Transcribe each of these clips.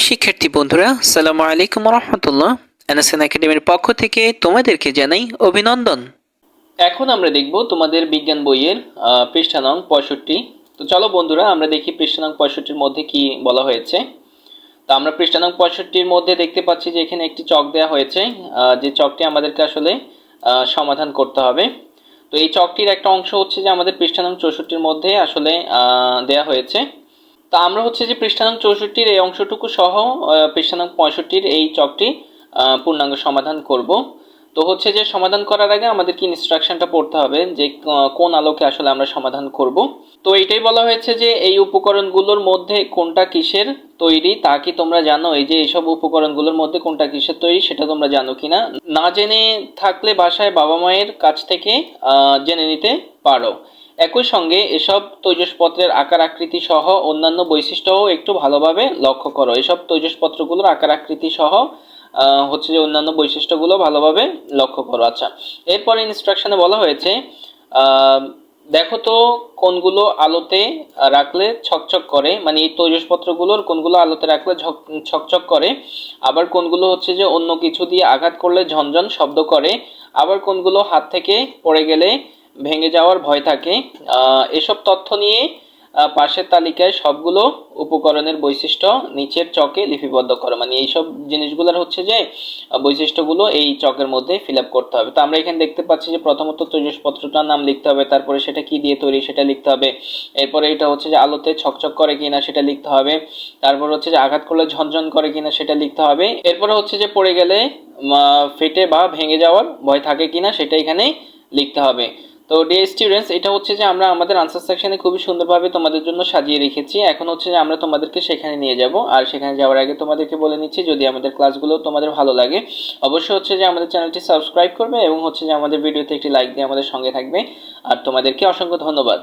প্রিয় শিক্ষার্থী বন্ধুরা সালামু আলাইকুম রহমতুল্লাহ এনএসএন একাডেমির পক্ষ থেকে তোমাদেরকে জানাই অভিনন্দন। এখন আমরা দেখব তোমাদের বিজ্ঞান বইয়ের পৃষ্ঠা নং পঁয়ষট্টি। তো চলো বন্ধুরা, আমরা দেখি পৃষ্ঠা নং পঁয়ষট্টির মধ্যে কি বলা হয়েছে। তো আমরা পৃষ্ঠা নং পঁয়ষট্টির মধ্যে দেখতে পাচ্ছি যে এখানে একটি চক দেওয়া হয়েছে যে চকটি আমাদেরকে আসলে সমাধান করতে হবে। তো এই চকটির একটা অংশ হচ্ছে যে আমাদের পৃষ্ঠা নং চৌষট্টির মধ্যে আসলে দেয়া হয়েছে। তা আমরা হচ্ছে যে পৃষ্ঠানং চৌষট্টির এই অংশটুকু সহ আহ, পৃষ্ঠানং পঁয়ষট্টির এই চকটি পূর্ণাঙ্গ সমাধান করব। তো হচ্ছে যে সমাধান করার আগে আমাদের কি ইনস্ট্রাকশনটা পড়তে হবে যে কোন আলোকে আসলে আমরা সমাধান করব। তো এটাই বলা হয়েছে যে এই উপকরণগুলোর মধ্যে কোনটা কিসের তৈরি তা কি তোমরা জানো? এই যে এইসব উপকরণগুলোর মধ্যে কোনটা কিসের তৈরি সেটা তোমরা জানো কিনা? না জেনে থাকলে বাসায় বাবা মায়ের কাছ থেকে জেনে নিতে পারো। একই সঙ্গে এসব তৈজসপত্রের আকার আকৃতি সহ অন্যান্য বৈশিষ্ট্যও একটু ভালোভাবে লক্ষ্য করো। এসব তৈজসপত্রগুলোর আকার আকৃতি সহ হচ্ছে যে অন্যান্য বৈশিষ্ট্যগুলো ভালোভাবে লক্ষ্য করো। আচ্ছা এরপরে ইনস্ট্রাকশনে বলা হয়েছে দেখো তো কোনগুলো আলোতে রাখলে ছকছক করে মানে এই তৈজসপত্রগুলোর কোনগুলো আলোতে রাখলে ছকছক করে, আবার কোনগুলো হচ্ছে যে অন্য কিছু দিয়ে আঘাত করলে ঝনঝন শব্দ করে, আবার কোনগুলো হাত থেকে পড়ে গেলে ভেঙে যাওয়ার ভয় থাকে। এসব তথ্য নিয়ে পাশের তালিকায় সবগুলো উপকরণের বৈশিষ্ট্য নিচের চকে লিপিবদ্ধ করো। মানে এইসব জিনিসগুলোর হচ্ছে যে বৈশিষ্ট্যগুলো এই চকের মধ্যে ফিল করতে হবে। তো আমরা এখানে দেখতে পাচ্ছি যে প্রথমত তৈজসপত্রটার নাম লিখতে হবে, তারপরে সেটা কি দিয়ে তৈরি সেটা লিখতে হবে, এরপরে এটা হচ্ছে যে আলোতে ছকছক করে কিনা সেটা লিখতে হবে, তারপর হচ্ছে যে আঘাত করলে ঝনঝন করে কিনা সেটা লিখতে হবে, এরপরে হচ্ছে যে পড়ে গেলে ফেটে বা ভেঙে যাওয়ার ভয় থাকে কিনা সেটা এখানে লিখতে হবে। তো ডিয়ার স্টুডেন্টস এটা হচ্ছে যে আমরা আমাদের আনসার সেকশনে খুবই সুন্দরভাবে তোমাদের জন্য সাজিয়ে রেখেছি। এখন হচ্ছে যে আমরা তোমাদেরকে সেখানে নিয়ে যাব আর সেখানে যাওয়ার আগে তোমাদেরকে বলে নিচ্ছি, যদি আমাদের ক্লাসগুলো তোমাদের ভালো লাগে, অবশ্যই হচ্ছে যে আমাদের চ্যানেলটি সাবস্ক্রাইব করবে এবং হচ্ছে যে আমাদের ভিডিওতে একটি লাইক দিয়ে আমাদের সঙ্গে থাকবে। আর তোমাদেরকে অসংখ্য ধন্যবাদ।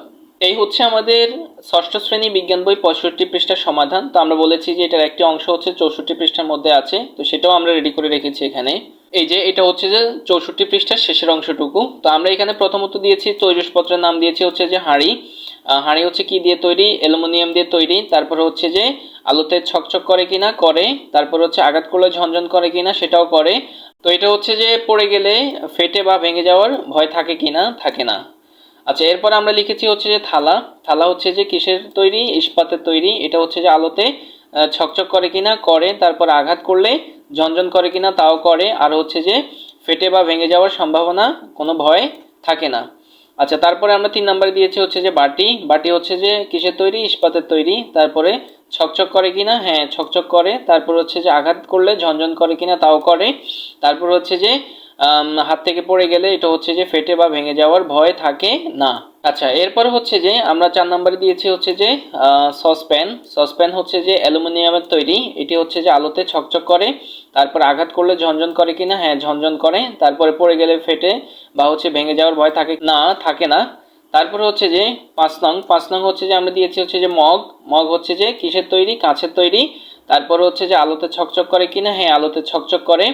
এই হচ্ছে আমাদের ষষ্ঠ শ্রেণি বিজ্ঞান বই পঁয়ষট্টি পৃষ্ঠার সমাধান। তো আমরা বলেছি যে এটার একটি অংশ হচ্ছে চৌষট্টি পৃষ্ঠার মধ্যে আছে, তো সেটাও আমরা রেডি করে রেখেছি এখানে। এই যে এটা হচ্ছে যে চৌষট্টি পৃষ্ঠার শেষের অংশটুকু। তো আমরা এখানে প্রথমত দিয়েছি তৈজসপত্রের নাম দিয়েছি হচ্ছে যে হাঁড়ি। হাঁড়ি হচ্ছে কি দিয়ে তৈরি? অ্যালুমিনিয়াম দিয়ে তৈরি। তারপরে হচ্ছে যে আলোতে ছকছক করে কিনা? করে। তারপর হচ্ছে আঘাত করলে ঝনঝন করে কিনা? সেটাও করে। তো এটা হচ্ছে যে পড়ে গেলে ফেটে বা ভেঙে যাওয়ার ভয় থাকে কিনা? থাকে না। আচ্ছা এরপর আমরা লিখেছি হচ্ছে যে থালা। থালা হচ্ছে যে কিসের তৈরি? ইস্পাতের তৈরি। এটা হচ্ছে যে আলোতে ছকছক করে কিনা, করে, তারপর আঘাত করলে ঝনঝন করে কিনা, তাও করে। আর হচ্ছে যে, ফেটে বা ভেঙে যাওয়ার সম্ভাবনা, কোনো ভয় থাকে না। আচ্ছা তারপরে আমরা তিন নাম্বার দিয়েছি হচ্ছে যে, বাটি। বাটি হচ্ছে যে, কিসের তৈরি? ইস্পাতের তৈরি। তারপরে ছকছক করে কিনা? হ্যাঁ ছকছক করে। তারপর হচ্ছে যে, আঘাত করলে ঝনঝন করে কিনা, তাও করে। তারপর হচ্ছে যে হাত থেকে পড়ে গেলে এটা হচ্ছে যে, ফেটে বা ভেঙে যাওয়ার ভয় থাকে না। আচ্ছা এরপর হচ্ছে যে আমরা চার নম্বরে দিয়েছি হচ্ছে যে সসপ্যান। সসপ্যান হচ্ছে যে অ্যালুমিনিয়ামের তৈরি। এটি হচ্ছে যে আলোতে ছকছক করে, তারপর আঘাত করলে ঝনঝন করে কিনা? হ্যাঁ ঝনঝন করে। তারপরে পড়ে গেলে ফেটে বা হচ্ছে ভেঙে যাওয়ার ভয় থাকে না থাকে না। তারপরে হচ্ছে যে পাঁচ নং। পাঁচ নং হচ্ছে যে আমরা দিয়েছি হচ্ছে যে মগ। মগ হচ্ছে যে কিসের তৈরি? কাঁচের তৈরি। তারপর হচ্ছে যে আলোতে ছকছক করে কিনা হ্যাঁ আলোতে ছকছক করে।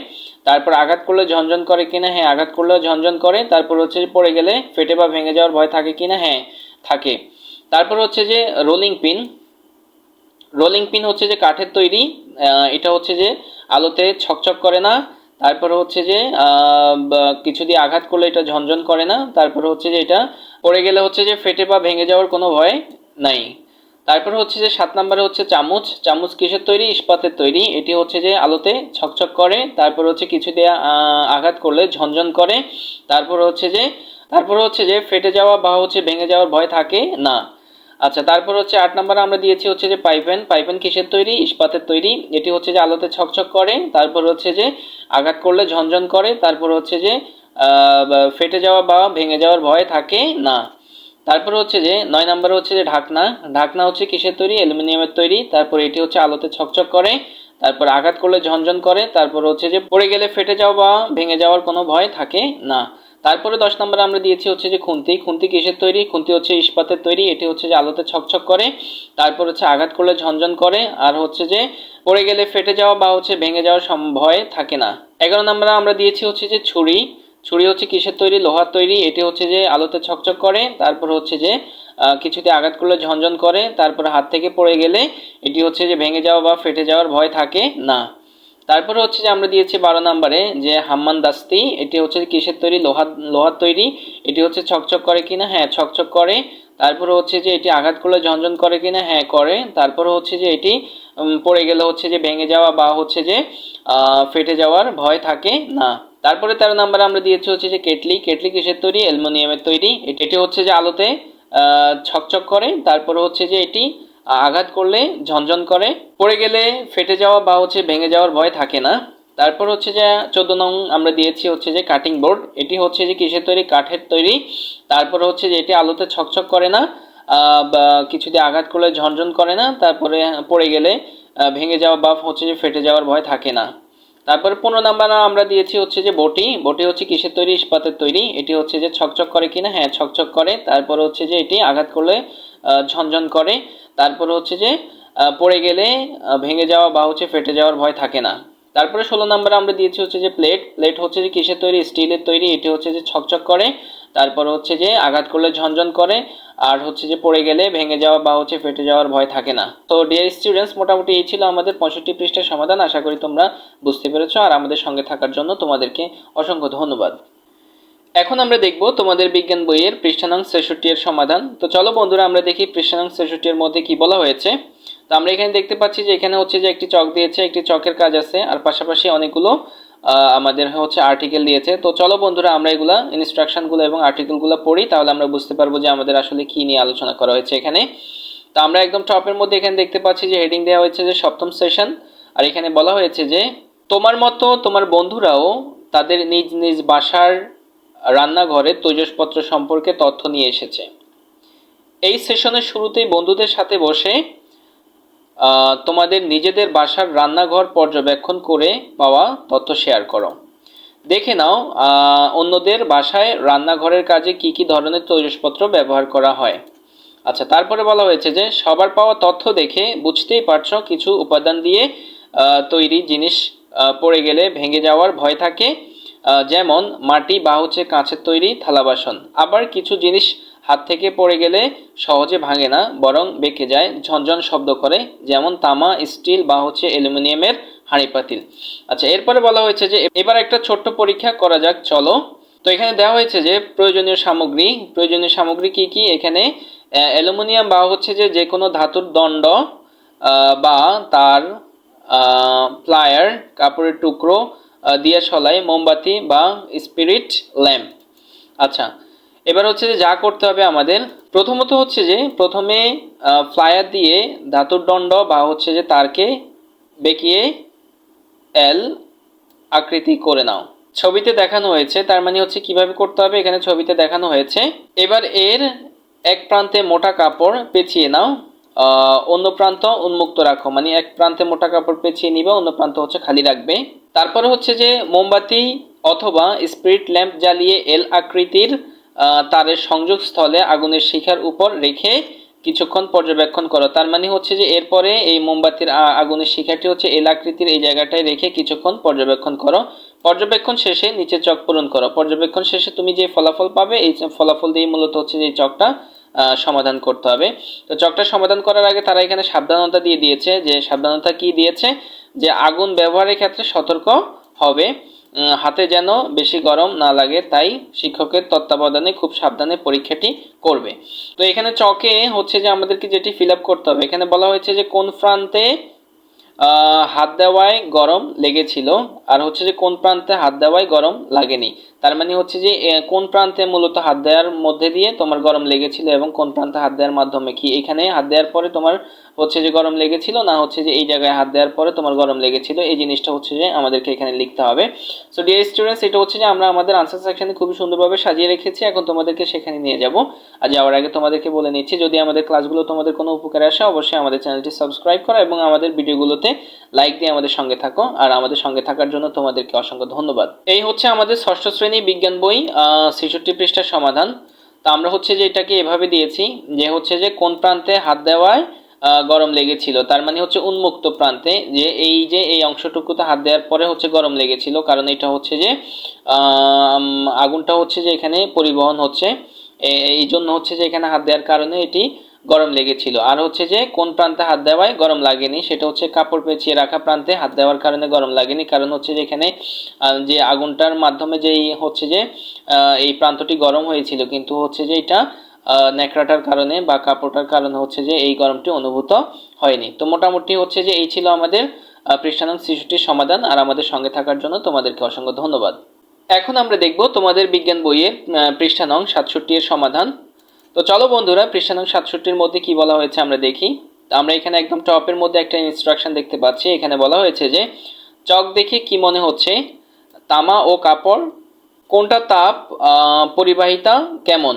তারপর আঘাত করলে ঝনঝন করে কিনা হ্যাঁ আঘাত করলেও ঝনঝন করে। তারপর হচ্ছে পড়ে গেলে ফেটে বা ভেঙে যাওয়ার ভয় থাকে কিনা হ্যাঁ থাকে। তারপর হচ্ছে যে রোলিং পিন। রোলিং পিন হচ্ছে যে কাঠের তৈরি। এটা হচ্ছে যে আলোতে ছকছক করে না। তারপর হচ্ছে যে কিছু দিয়ে আঘাত করলে এটা ঝনঝন করে না। তারপর হচ্ছে যে এটা পড়ে গেলে হচ্ছে যে ফেটে বা ভেঙে যাওয়ার কোনো ভয় নাই। তারপর হচ্ছে যে সাত নম্বরে হচ্ছে চামচ। চামচ কিসের তৈরি? ইস্পাতের তৈরি। এটি হচ্ছে যে আলোতে ছকছক করে, তারপর হচ্ছে কিছু দিয়ে আঘাত করলে ঝনঝন করে, তারপর হচ্ছে যে, তারপর হচ্ছে যে ফেটে যাওয়া বা হচ্ছে ভেঙে যাওয়ার ভয় থাকে? না। আচ্ছা তারপর হচ্ছে আট নম্বরে আমরা দিয়েছি হচ্ছে যে পাইপেন। পাইপেন কিসের তৈরি? ইস্পাতের তৈরি। এটি হচ্ছে যে আলোতে ছকছক করে, তারপর হচ্ছে যে আঘাত করলে ঝনঝন করে, তারপর হচ্ছে যে ফেটে যাওয়া বা ভেঙে যাওয়ার ভয় থাকে? না। তারপর হচ্ছে যে, নয় নম্বরে হচ্ছে যে ঢাকনা। ঢাকনা হচ্ছে কিসের তৈরি? অ্যালুমিনিয়ামের তৈরি। তারপর এটি হচ্ছে আলোতে ছকছক করে। তারপর আঘাত করলে ঝনঝন করে। তারপর হচ্ছে যে পড়ে গেলে ফেটে যাওয়া বা ভেঙে যাওয়ার কোনো ভয় থাকে না। তারপরে দশ নম্বরে আমরা দিয়েছি হচ্ছে যে খুন্তি। খুন্তি কিসের তৈরি? খুন্তি হচ্ছে ইস্পাতের তৈরি। এটি হচ্ছে যে আলোতে ছকছক করে। তারপর হচ্ছে আঘাত করলে ঝনঝন করে। আর হচ্ছে যে পড়ে গেলে ফেটে যাওয়া বা হচ্ছে ভেঙে যাওয়ার ভয় থাকে না। এগারো নম্বরে আমরা দিয়েছি হচ্ছে যে ছুরি। ছুরি হচ্ছে কিসের তৈরি? লোহার তৈরি। এটি হচ্ছে যে আলোতে ছকছক করে, তারপর হচ্ছে যে কিছুতে আঘাত করলে ঝনঝন করে, তারপর হাত থেকে পড়ে গেলে এটি হচ্ছে যে ভেঙে যাওয়া বা ফেটে যাওয়ার ভয় থাকে না। তারপরে হচ্ছে যে আমরা দিয়েছি বারো নম্বরে যে হাম্মান দাস্তি। এটি হচ্ছে কিসের তৈরি? লোহার লোহার তৈরি। এটি হচ্ছে ছকছক করে কিনা? হ্যাঁ ছকছক করে। তারপরে হচ্ছে যে এটি আঘাত করলে ঝনঝন করে কিনা? হ্যাঁ করে। তারপরে হচ্ছে যে এটি পড়ে গেলে হচ্ছে যে ভেঙে যাওয়া বা হচ্ছে যে ফেটে যাওয়ার ভয় থাকে না। তারপরে তেরো নম্বরে আমরা দিয়েছি হচ্ছে যে কেটলি। কেটলি কিসের তৈরি? অ্যালুমিনিয়ামের তৈরি। এটি হচ্ছে যে আলোতে ছকছক করে। তারপরে হচ্ছে যে এটি আঘাত করলে, ঝনঝন করে। পড়ে গেলে ফেটে যাওয়া বা হচ্ছে ভেঙে যাওয়ার ভয় থাকে না। তারপর হচ্ছে যে চোদ্দ নং আমরা দিয়েছি হচ্ছে যে কাটিং বোর্ড এটি হচ্ছে যে কিসের তৈরি? কাঠের তৈরি। তারপর হচ্ছে যে এটি আলোতে ছকছক করে না বা কিছু দিয়ে আঘাত করলে, ঝনঝন করে না। তারপরে পড়ে গেলে ভেঙে যাওয়া বা হচ্ছে যে ফেটে যাওয়ার ভয় থাকে না। তারপরে পনেরো নাম্বার আমরা দিয়েছি হচ্ছে যে বটি। বটি হচ্ছে কিসের তৈরি? ইস্পাতের তৈরি। এটি হচ্ছে যে ছকছক করে কিনা? হ্যাঁ ছকছক করে। তারপর হচ্ছে যে এটি আঘাত করলে ঝনঝন করে। তারপর হচ্ছে যে পড়ে গেলে ভেঙে যাওয়া বা হচ্ছে ফেটে যাওয়ার ভয় থাকে না। তারপরে ষোলো নম্বরে আমরা দিয়েছি হচ্ছে যে প্লেট প্লেট হচ্ছে যে কিসের তৈরি? স্টিলের তৈরি। এটি হচ্ছে যে ছকছক করে। তারপর হচ্ছে যে আঘাত করলে ঝনঝন করে। আর হচ্ছে যে পড়ে গেলে ভেঙে যাওয়া বা হচ্ছে ফেটে যাওয়ার ভয় থাকে না। তো ডিয়ার স্টুডেন্টস মোটামুটি এই ছিল আমাদের পঁয়ষট্টি পৃষ্ঠের সমাধান। আশা করি তোমরা বুঝতে পেরেছ। আর আমাদের সঙ্গে থাকার জন্য তোমাদেরকে অসংখ্য ধন্যবাদ। এখন আমরা দেখব তোমাদের বিজ্ঞান বইয়ের পৃষ্ঠানাং ছেষট্টি এর সমাধান। তো, চলো বন্ধুরা, আমরা দেখি পৃষ্ঠানাং ছেষট্টি এর মধ্যে কি বলা হয়েছে। তো আমরা এখানে দেখতে পাচ্ছি যে এখানে হচ্ছে যে একটি চক দিয়েছে, একটি চকের কাজ আছে, আর পাশাপাশি অনেকগুলো আমাদের হচ্ছে আর্টিকেল দিয়েছে। তো চলো বন্ধুরা, আমরা এগুলা ইনস্ট্রাকশনগুলো এবং আর্টিকেলগুলো পড়ি, তাহলে আমরা বুঝতে পারব যে আমাদের আসলে কি নিয়ে আলোচনা করা হয়েছে এখানে। তো আমরা একদম টপের মধ্যে এখানে দেখতে পাচ্ছি যে হেডিং দেওয়া হয়েছে যে সপ্তম সেশন আর এখানে বলা হয়েছে যে তোমার মতো তোমার বন্ধুরাও তাদের নিজ নিজ বাসার রান্নাঘরে তৈজসপত্র সম্পর্কে তথ্য নিয়ে এসেছে। এই সেশনের শুরুতেই বন্ধুদের সাথে বসে তোমাদের নিজেদের বাসার রান্নাঘর পর্যবেক্ষণ করে পাওয়া তথ্য শেয়ার করো। দেখে নাও অন্যদের বাসায় রান্নাঘরের কাজে কি কি ধরনের তৈজসপত্র ব্যবহার করা হয়। আচ্ছা তারপরে বলা হয়েছে যে, সবার পাওয়া তথ্য দেখে বুঝতেই পারছ কিছু উপাদান দিয়ে তৈরি জিনিস পড়ে গেলে ভেঙে যাওয়ার ভয় থাকে। যেমন মাটি বা হচ্ছে কাঁচের তৈরি থালা বাসন। আবার কিছু জিনিস হাত থেকে পড়ে গেলে সহজে ভাঙে না, বরং বেঁকে যায়, ঝনঝন শব্দ করে, যেমন তামা, স্টিল বা হচ্ছে অ্যালুমিনিয়ামের হাঁড়ি পাতিল। আচ্ছা এরপরে বলা হয়েছে যে এবার একটা ছোট্ট পরীক্ষা করা যাক, চলো। তো এখানে দেওয়া হয়েছে যে প্রয়োজনীয় সামগ্রী প্রয়োজনীয় সামগ্রী কি কি? এখানে অ্যালুমিনিয়াম বা হচ্ছে যে যে কোনো ধাতুর দণ্ড বা তার প্লায়ার, কাপড়ের টুকরো দিয়া সলাই, মোমবাতি বা স্পিরিট ল্যাম্প। আচ্ছা এবার হচ্ছে যে যা করতে হবে আমাদের, প্রথমত হচ্ছে যে প্রথমে ফ্লায়ার দিয়ে ধাতুর দণ্ড বা হচ্ছে যে তারকে বেঁকিয়ে এল আকৃতি করে নাও। ছবিতে দেখানো হয়েছে, তার মানে হচ্ছে কীভাবে করতে হবে, এখানে ছবিতে দেখানো হয়েছে। এবার এর এক প্রান্তে মোটা কাপড় পেঁচিয়ে নাও অন্য প্রান্ত উন্মুক্ত রাখো মানে এক প্রান্তে মোটা কাপড় পেঁচিয়ে নিবে, অন্য প্রান্ত হচ্ছে খালি রাখবে। তারপরে হচ্ছে যে মোমবাতি অথবা স্পিরিট ল্যাম্প জ্বালিয়ে এল আকৃতির তারের সংযোগস্থলে আগুনের শিখার উপর রেখে কিছুক্ষণ পর্যবেক্ষণ করো। তার মানে হচ্ছে যে এরপরে এই মোমবাতির আগুনের শিখাটি হচ্ছে এলাকৃতির এই জায়গাটায় রেখে কিছুক্ষণ পর্যবেক্ষণ করো। পর্যবেক্ষণ শেষে নিচে চক পূরণ করো। পর্যবেক্ষণ শেষে তুমি যে ফলাফল পাবে, এই ফলাফল দিয়ে মূলত হচ্ছে যে চকটা সমাধান করতে হবে। তো চকটা সমাধান করার আগে তারা এখানে সাবধানতা দিয়ে দিয়েছে যে সাবধানতা কি দিয়েছে? যে আগুন ব্যবহারের ক্ষেত্রে সতর্ক হবে। হাতে যেন বেশি গরম না লাগে, তাই শিক্ষকের তত্ত্বাবধানে খুব সাবধানে পরীক্ষাটি করবে। তো এখানে চকে হচ্ছে যে আমাদেরকে যেটি ফিল আপ করতে হবে, এখানে বলা হয়েছে যে কোন প্রান্তে হাত দেওয়ায় গরম লেগেছিল। আর হচ্ছে যে কোন প্রান্তে হাত দেওয়ায় গরম লাগেনি। তার মানে হচ্ছে যে কোন প্রান্তে মূলত হাত দেওয়ার মধ্যে দিয়ে তোমার গরম লেগেছিল এবং কোন প্রান্তে হাত দেওয়ার মাধ্যমে? কি এখানে হাত দেওয়ার পরে তোমার হচ্ছে যে গরম লেগেছিল, না হচ্ছে যে এই জায়গায় হাত দেওয়ার পরে তোমার গরম লেগেছিল? এই জিনিসটা হচ্ছে যে আমাদেরকে এখানে লিখতে হবে। সো ডিয়ার স্টুডেন্টস এটা হচ্ছে যে আমরা আমাদের আনসার সেকশনে খুবই সুন্দরভাবে সাজিয়ে রেখেছি। এখন তোমাদেরকে সেখানে নিয়ে যাব। আর যাওয়ার আগে তোমাদেরকে বলে নিচ্ছি, যদি আমাদের ক্লাসগুলো তোমাদের কোনো উপকারে আসে, অবশ্যই আমাদের চ্যানেলটি সাবস্ক্রাইব করো এবং আমাদের ভিডিওগুলোতে লাইক দিয়ে আমাদের সঙ্গে থাকো। আর আমাদের সঙ্গে থাকার জন্য তোমাদেরকে অসংখ্য ধন্যবাদ। এই হচ্ছে আমাদের ষষ্ঠ শ্রেণি বিজ্ঞান বই ছেষট্টি পৃষ্ঠার সমাধান। তা আমরা হচ্ছে যে এটাকে এভাবে দিয়েছি যে হচ্ছে যে কোন প্রান্তে হাত দেওয়ায় গরম লেগেছিল। তার মানে হচ্ছে উন্মুক্ত প্রান্তে যে এই যে এই অংশটুকুতে হাত দেওয়ার পরে হচ্ছে গরম লেগেছিল। কারণ এটা হচ্ছে যে আগুনটা হচ্ছে যে এখানে পরিবহন হচ্ছে। এই জন্য হচ্ছে যে এখানে হাত দেওয়ার কারণে এটি গরম লেগেছিল। আর হচ্ছে যে কোন প্রান্তে হাত দেওয়ায় গরম লাগেনি সেটা হচ্ছে কাপড় পেঁচিয়ে রাখা প্রান্তে হাত দেওয়ার কারণে গরম লাগেনি। কারণ হচ্ছে যে এখানে যে আগুনটার মাধ্যমে যেই হচ্ছে যে এই প্রান্তটি গরম হয়েছিল কিন্তু হচ্ছে যে এটা ন্যাকড়াটার কারণে বা কাপড়টার কারণে হচ্ছে যে এই গরমটি অনুভূত হয়নি। তো মোটামুটি হচ্ছে যে এই ছিল আমাদের আহ, পৃষ্ঠানং শিশুটির সমাধান। আর আমাদের সঙ্গে থাকার জন্য তোমাদেরকে অসংখ্য ধন্যবাদ। এখন আমরা দেখব তোমাদের বিজ্ঞান বইয়ে আহ, পৃষ্ঠা নং সাতষট্টি এর সমাধান। তো চলো বন্ধুরা, পৃষ্ঠা নং সাতষট্টির মধ্যে কি বলা হয়েছে আমরা দেখি। আমরা এখানে একদম টপের মধ্যে একটা ইনস্ট্রাকশন দেখতে পাচ্ছি। এখানে বলা হয়েছে যে, চক দেখে কি মনে হচ্ছে? তামা ও কাপড়, কোনটা তাপ পরিবাহিতা কেমন?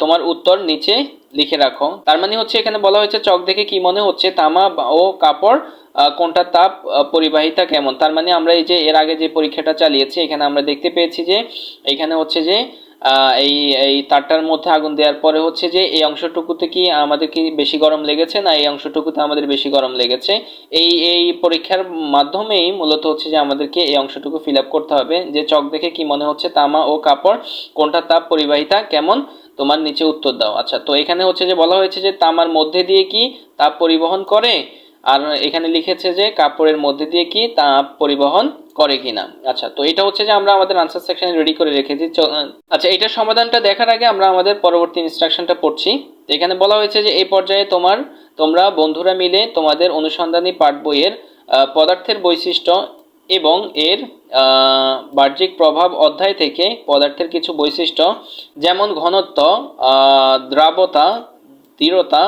তোমার উত্তর নিচে লিখে রাখো। তার মানে হচ্ছে এখানে বলা হয়েছে চক দেখে কি মনে হচ্ছে? তামা ও কাপড় কোনটা তাপ পরিবাহিতা কেমন? তার মানে আমরা এই যে, এর আগে যে পরীক্ষাটা চালিয়েছি, এখানে আমরা দেখতে পেয়েছি যে, এখানে হচ্ছে যে এই এই তারটার মধ্যে আগুন দেওয়ার পরে হচ্ছে যে এই অংশটুকুতে কি আমাদের কি বেশি গরম লেগেছে না এই অংশটুকুতে আমাদের বেশি গরম লেগেছে। এই এই পরীক্ষার মাধ্যমেই মূলত হচ্ছে যে আমাদেরকে এই অংশটুকু ফিল আপ করতে হবে। যে চক দেখে কি মনে হচ্ছে, তামা ও কাপড়, কোনটা তাপ পরিবাহিতা, কেমন? তোমার নিচে উত্তর দাও। আচ্ছা তো এখানে হচ্ছে যে বলা হয়েছে যে তামার মধ্যে দিয়ে কি তাপ পরিবহন করে? আর এখানে লিখেছে যে কাপড়ের মধ্যে দিয়ে কি তাপ পরিবহন করে কিনা। আচ্ছা তো এটা হচ্ছে যে আমরা আমাদের আনসার সেকশনে রেডি করে রেখেছি। আচ্ছা এটার সমাধানটা দেখার আগে আমরা আমাদের পরবর্তী ইনস্ট্রাকশনটা পড়ছি। তো এখানে বলা হয়েছে যে এই পর্যায়ে তোমার, তোমরা বন্ধুরা মিলে তোমাদের অনুসন্ধানী পাঠ বইয়ের পদার্থের বৈশিষ্ট্য এবং এর বাহ্যিক প্রভাব অধ্যায় থেকে পদার্থের কিছু বৈশিষ্ট্য, যেমন ঘনত্ব দ্রাবতা দৃঢ়তা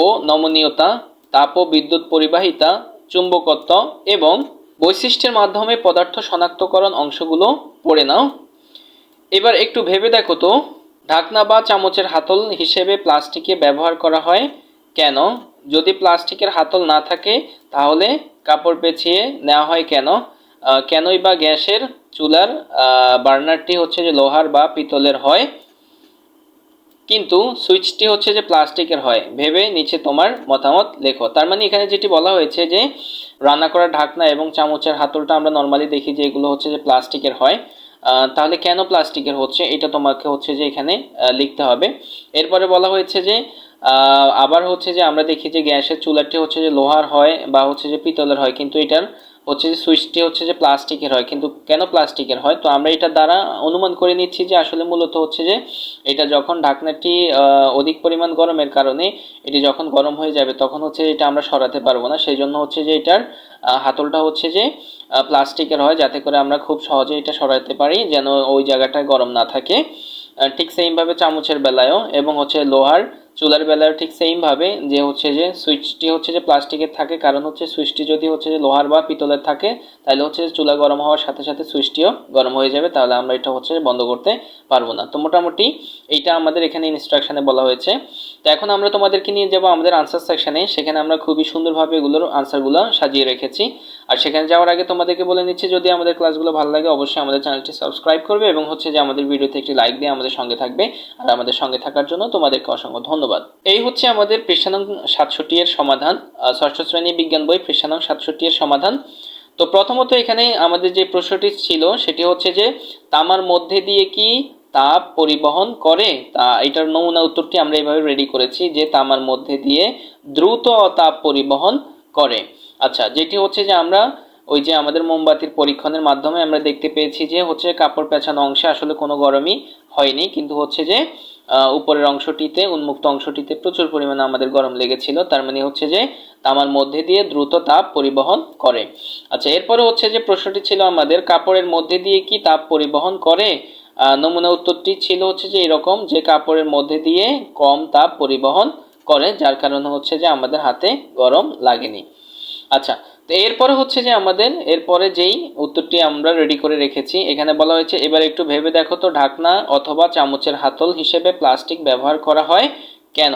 ও নমনীয়তা, তাপ ও বিদ্যুৎ পরিবাহিতা, চুম্বকত্ব এবং বৈশিষ্ট্যের মাধ্যমে পদার্থ শনাক্তকরণ অংশগুলো পড়ে নাও। এবার একটু ভেবে দেখো তো, ঢাকনা বা চামচের হাতল হিসেবে প্লাস্টিকে ব্যবহার করা হয় কেন? যদি প্লাস্টিকের হাতল না থাকে, তাহলে কাপড় পেঁচিয়ে নেওয়া হয় কেন? কেনই বা গ্যাসের চুলার বার্নারটি হচ্ছে যে লোহার বা পিতলের হয়। কিন্তু সুইচটি হচ্ছে যে প্লাস্টিকের হয়। ভেবে নিচে তোমার মতামত লেখো। তার মানে এখানে যেটি বলা হয়েছে যে রান্না করার ঢাকনা এবং চামচের হাতলটা আমরা নর্মালি দেখি যে এগুলো হচ্ছে যে প্লাস্টিকের হয়। তাহলে কেন প্লাস্টিকের হচ্ছে? এটা তোমাকে হচ্ছে যে এখানে লিখতে হবে। এরপরে বলা হয়েছে যে আবার হচ্ছে যে আমরা দেখি যে গ্যাসের চুলাটি হচ্ছে যে লোহার হয় বা হচ্ছে যে পিতলের হয়, কিন্তু এটার হচ্ছে যে সুইচটি হচ্ছে যে প্লাস্টিকের হয়। কিন্তু কেন প্লাস্টিকের হয়? তো আমরা এটার দ্বারা অনুমান করে নিচ্ছি যে আসলে মূলত হচ্ছে যে এটা যখন ঢাকনাটি অধিক পরিমাণ গরমের কারণে এটি যখন গরম হয়ে যাবে, তখন হচ্ছে এটা আমরা সরাতে পারব না। সেই জন্য হচ্ছে যে এটার হাতলটা হচ্ছে যে প্লাস্টিকের হয়, যাতে করে আমরা খুব সহজে এটা সরাতে পারি, যেন ওই জায়গাটায় গরম না থাকে। ঠিক সেইমভাবে চামচের বেলায়ও এবং হচ্ছে লোহার চুলার বেলায়ও ঠিক সেইমভাবে যে হচ্ছে যে সুইচটি হচ্ছে যে প্লাস্টিকের থাকে, কারণ হচ্ছে সুইচটি যদি হচ্ছে যে লোহার বা পিতলের থাকে, তাহলে হচ্ছে যে চুলা গরম হওয়ার সাথে সাথে সুইচটিও গরম হয়ে যাবে, তাহলে আমরা এটা হচ্ছে বন্ধ করতে পারব না। তো মোটামুটি এইটা আমাদের এখানে ইনস্ট্রাকশানে বলা হয়েছে। তো এখন আমরা তোমাদেরকে নিয়ে যাব আমাদের আনসার সেকশানে সেখানে আমরা খুবই সুন্দরভাবে এগুলোর আনসারগুলো সাজিয়ে রেখেছি। আর সেখানে যাওয়ার আগে তোমাদেরকে বলে নিচ্ছি, যদি আমাদের ক্লাসগুলো ভালো লাগে, অবশ্যই আমাদের চ্যানেলটি সাবস্ক্রাইব করবে এবং হচ্ছে যে আমাদের ভিডিওতে একটি লাইক দিয়ে আমাদের সঙ্গে থাকবে। আর আমাদের সঙ্গে থাকার জন্য তোমাদেরকে অসংখ্য ধন্যবাদ। এই হচ্ছে আমাদের পৃষ্ঠানং সাতষট্টি এর সমাধান। ষষ্ঠ শ্রেণি বিজ্ঞান বই পৃষ্ঠানং সাতষট্টি এর সমাধান। তো প্রথমত এখানে আমাদের যে প্রশ্নটি ছিল, সেটি হচ্ছে যে, তামার মধ্যে দিয়ে কি তাপ পরিবহন করে? তা এটার নমুনা উত্তরটি আমরা এইভাবে রেডি করেছি যে তামার মধ্যে দিয়ে দ্রুত তাপ পরিবহন করে। আচ্ছা যেটি হচ্ছে যে আমরা ওই যে আমাদের মোমবাতির পরীক্ষণের মাধ্যমে আমরা দেখতে পেয়েছি যে হচ্ছে কাপড় পেঁচানো অংশে আসলে কোনো গরমই হয়নি, কিন্তু হচ্ছে যে উপরের অংশটিতে, উন্মুক্ত অংশটিতে প্রচুর পরিমাণে আমাদের গরম লেগেছিল, তার মানে হচ্ছে যে তামার মধ্যে দিয়ে দ্রুত তাপ পরিবহন করে। আচ্ছা এরপরে হচ্ছে যে প্রশ্নটি ছিল আমাদের, কাপড়ের মধ্যে দিয়ে কি তাপ পরিবহন করে? নমুনা উত্তরটি ছিল হচ্ছে যে এরকম, যে কাপড়ের মধ্যে দিয়ে কম তাপ পরিবহন করে, যার কারণে হচ্ছে যে আমাদের হাতে গরম লাগেনি। আচ্ছা তো এরপরে হচ্ছে যে আমাদের, এরপরে যেই উত্তরটি আমরা রেডি করে রেখেছি, এখানে বলা হয়েছে, এবার একটু ভেবে দেখো তো, ঢাকনা অথবা চামচের হাতল হিসেবে প্লাস্টিক ব্যবহার করা হয় কেন?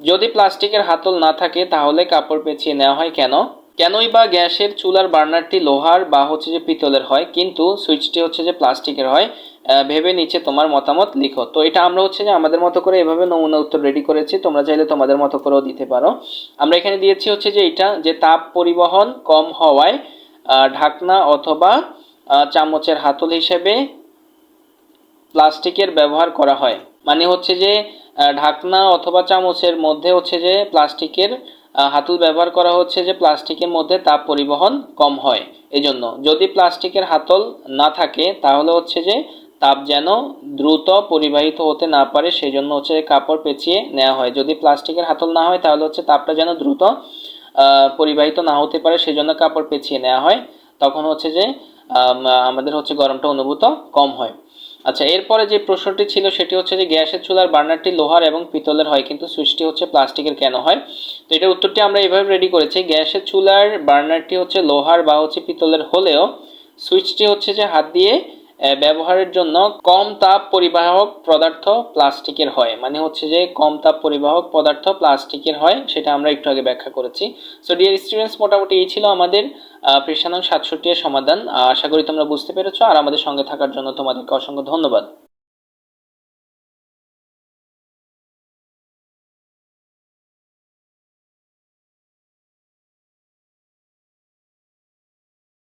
যদি প্লাস্টিকের হাতল না থাকে, তাহলে কাপড় পেঁচিয়ে নেওয়া হয় কেন? কেনই বা গ্যাসের চুলার বার্নারটি লোহার বা হচ্ছে যে পিতলের হয়, কিন্তু সুইচটি হচ্ছে যে প্লাস্টিকের হয়। ভেবে নিচে তোমার মতামত লিখো। তো এটা আমরা হচ্ছে যে আমাদের মতো করে এভাবে নমুনা উত্তর রেডি করেছি, তোমরা চাইলে তোমাদের মতো করেও দিতে পারো। আমরা এখানে দিয়েছি হচ্ছে যে এটা, যে তাপ পরিবহন কম হওয়ায় ঢাকনা অথবা চামচের হাতল হিসেবে প্লাস্টিকের ব্যবহার করা হয়। মানে হচ্ছে যে ঢাকনা অথবা চামচের মধ্যে হচ্ছে যে প্লাস্টিকের হাতল ব্যবহার করা হচ্ছে যে প্লাস্টিকের মধ্যে তাপ পরিবহন কম হয়। এই জন্য যদি প্লাস্টিকের হাতল না থাকে, তাহলে হচ্ছে যে তাপ যেন দ্রুত পরিবাহিত হতে না পারে সেই জন্য হচ্ছে কাপড় পেঁচিয়ে নেওয়া হয়। যদি প্লাস্টিকের হাতল না হয় তাহলে হচ্ছে তাপটা যেন দ্রুত পরিবাহিত না হতে পারে সেই জন্য কাপড় পেঁচিয়ে নেওয়া হয়। তখন হচ্ছে যে আম, আমাদের হচ্ছে গরমটা অনুভূত কম হয়। আচ্ছা এরপরে যে প্রশ্নটি ছিল সেটি হচ্ছে যে গ্যাসের চুলার বার্নারটি লোহার এবং পিতলের হয় কিন্তু সুইচটি হচ্ছে প্লাস্টিকের কেন হয়? তো এটার উত্তরটি আমরা এইভাবে রেডি করেছি গ্যাসের চুলার বার্নারটি হচ্ছে লোহার বা হচ্ছে পিতলের হলেও সুইচটি হচ্ছে যে হাত দিয়ে ব্যবহারের জন্য কম তাপ পরিবাহক পদার্থ প্লাস্টিকের হয়। মানে হচ্ছে যে কম তাপ পরিবাহক পদার্থ প্লাস্টিকের হয়, সেটা আমরা একটু আগে ব্যাখ্যা করেছি। সো ডিয়ার স্টুডেন্টস মোটামুটি এই ছিল আমাদের পৃষ্ঠানং সাতষট্টি এর সমাধান আশা করি তোমরা বুঝতে পেরেছ, আর আমাদের সঙ্গে থাকার জন্য তোমাদেরকে অসংখ্য ধন্যবাদ।